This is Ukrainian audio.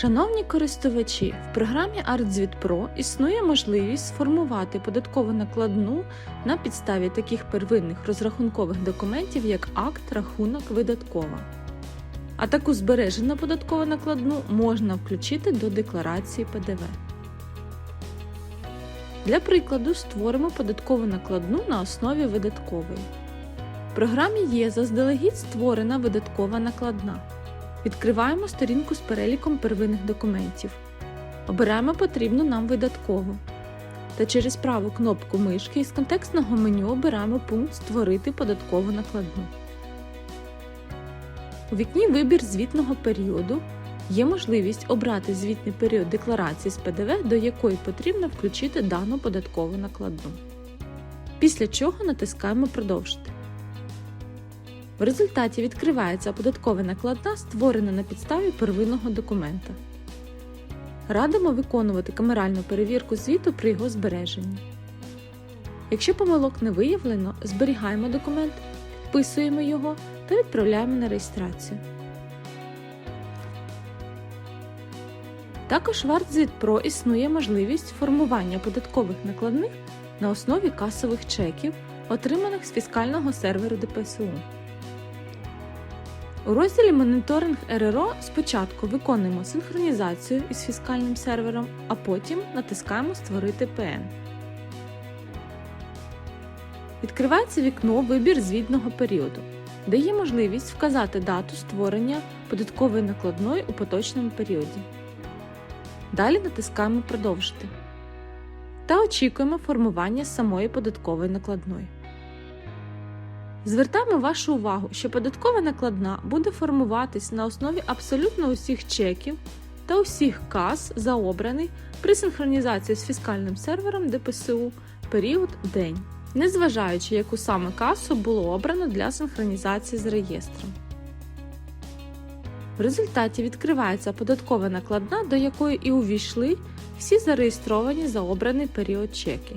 Шановні користувачі, в програмі ArtZvit Pro існує можливість сформувати податкову накладну на підставі таких первинних розрахункових документів, як акт, рахунок, видаткова. А таку збережену податкову накладну можна включити до декларації ПДВ. Для прикладу створимо податкову накладну на основі видаткової. В програмі є заздалегідь створена видаткова накладна. Відкриваємо сторінку з переліком первинних документів. Обираємо потрібну нам видаткову. Та через праву кнопку мишки із контекстного меню обираємо пункт Створити податкову накладну. У вікні Вибір звітного періоду є можливість обрати звітний період декларації з ПДВ, до якої потрібно включити дану податкову накладну. Після чого натискаємо Продовжити. В результаті відкривається податкова накладна, створена на підставі первинного документа. Радимо виконувати камеральну перевірку звіту при його збереженні. Якщо помилок не виявлено, зберігаємо документ, підписуємо його та відправляємо на реєстрацію. Також в ArtZit Pro існує можливість формування податкових накладних на основі касових чеків, отриманих з фіскального серверу ДПСУ. У розділі Моніторинг РРО спочатку виконуємо синхронізацію із фіскальним сервером, а потім натискаємо Створити ПН. Відкривається вікно Вибір звітного періоду, де є можливість вказати дату створення податкової накладної у поточному періоді. Далі натискаємо Продовжити та очікуємо формування самої податкової накладної. Звертаємо вашу увагу, що податкова накладна буде формуватись на основі абсолютно усіх чеків та усіх кас за обраний при синхронізації з фіскальним сервером ДПСУ період день, незважаючи, яку саме касу було обрано для синхронізації з реєстром. В результаті відкривається податкова накладна, до якої і увійшли всі зареєстровані за обраний період чеки.